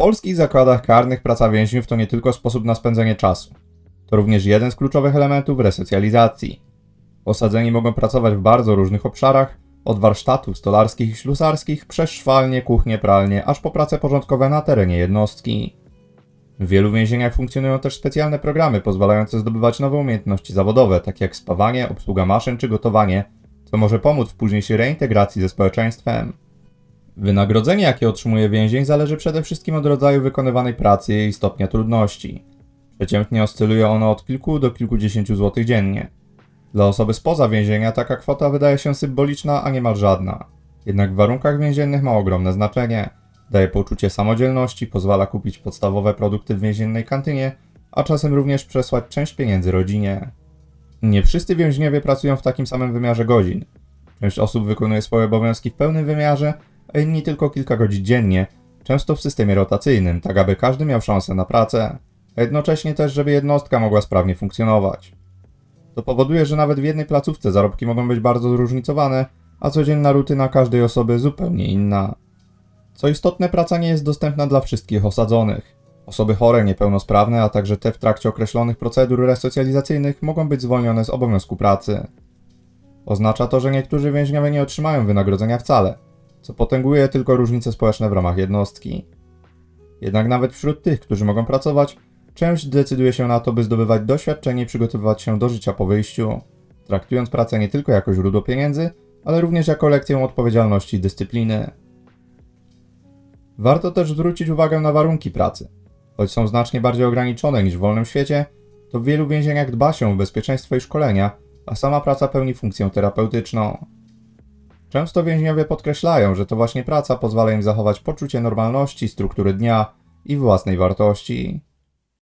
polskich zakładach karnych praca więźniów to nie tylko sposób na spędzenie czasu. To również jeden z kluczowych elementów resocjalizacji. Osadzeni mogą pracować w bardzo różnych obszarach, od warsztatów stolarskich i ślusarskich, przez szwalnie, kuchnie, pralnie, aż po prace porządkowe na terenie jednostki. W wielu więzieniach funkcjonują też specjalne programy pozwalające zdobywać nowe umiejętności zawodowe, takie jak spawanie, obsługa maszyn czy gotowanie, co może pomóc w późniejszej reintegracji ze społeczeństwem. Wynagrodzenie, jakie otrzymuje więzień, zależy przede wszystkim od rodzaju wykonywanej pracy i stopnia trudności. Przeciętnie oscyluje ono od kilku do kilkudziesięciu złotych dziennie. Dla osoby spoza więzienia taka kwota wydaje się symboliczna, a niemal żadna. Jednak w warunkach więziennych ma ogromne znaczenie. Daje poczucie samodzielności, pozwala kupić podstawowe produkty w więziennej kantynie, a czasem również przesłać część pieniędzy rodzinie. Nie wszyscy więźniowie pracują w takim samym wymiarze godzin. Część osób wykonuje swoje obowiązki w pełnym wymiarze, a inni tylko kilka godzin dziennie, często w systemie rotacyjnym, tak aby każdy miał szansę na pracę, a jednocześnie też, żeby jednostka mogła sprawnie funkcjonować. To powoduje, że nawet w jednej placówce zarobki mogą być bardzo zróżnicowane, a codzienna rutyna każdej osoby zupełnie inna. Co istotne, praca nie jest dostępna dla wszystkich osadzonych. Osoby chore, niepełnosprawne, a także te w trakcie określonych procedur resocjalizacyjnych mogą być zwolnione z obowiązku pracy. Oznacza to, że niektórzy więźniowie nie otrzymają wynagrodzenia wcale, co potęguje tylko różnice społeczne w ramach jednostki. Jednak nawet wśród tych, którzy mogą pracować, część decyduje się na to, by zdobywać doświadczenie i przygotowywać się do życia po wyjściu, traktując pracę nie tylko jako źródło pieniędzy, ale również jako lekcję odpowiedzialności i dyscypliny. Warto też zwrócić uwagę na warunki pracy. Choć są znacznie bardziej ograniczone niż w wolnym świecie, to w wielu więzieniach dba się o bezpieczeństwo i szkolenia, a sama praca pełni funkcję terapeutyczną. Często więźniowie podkreślają, że to właśnie praca pozwala im zachować poczucie normalności, struktury dnia i własnej wartości.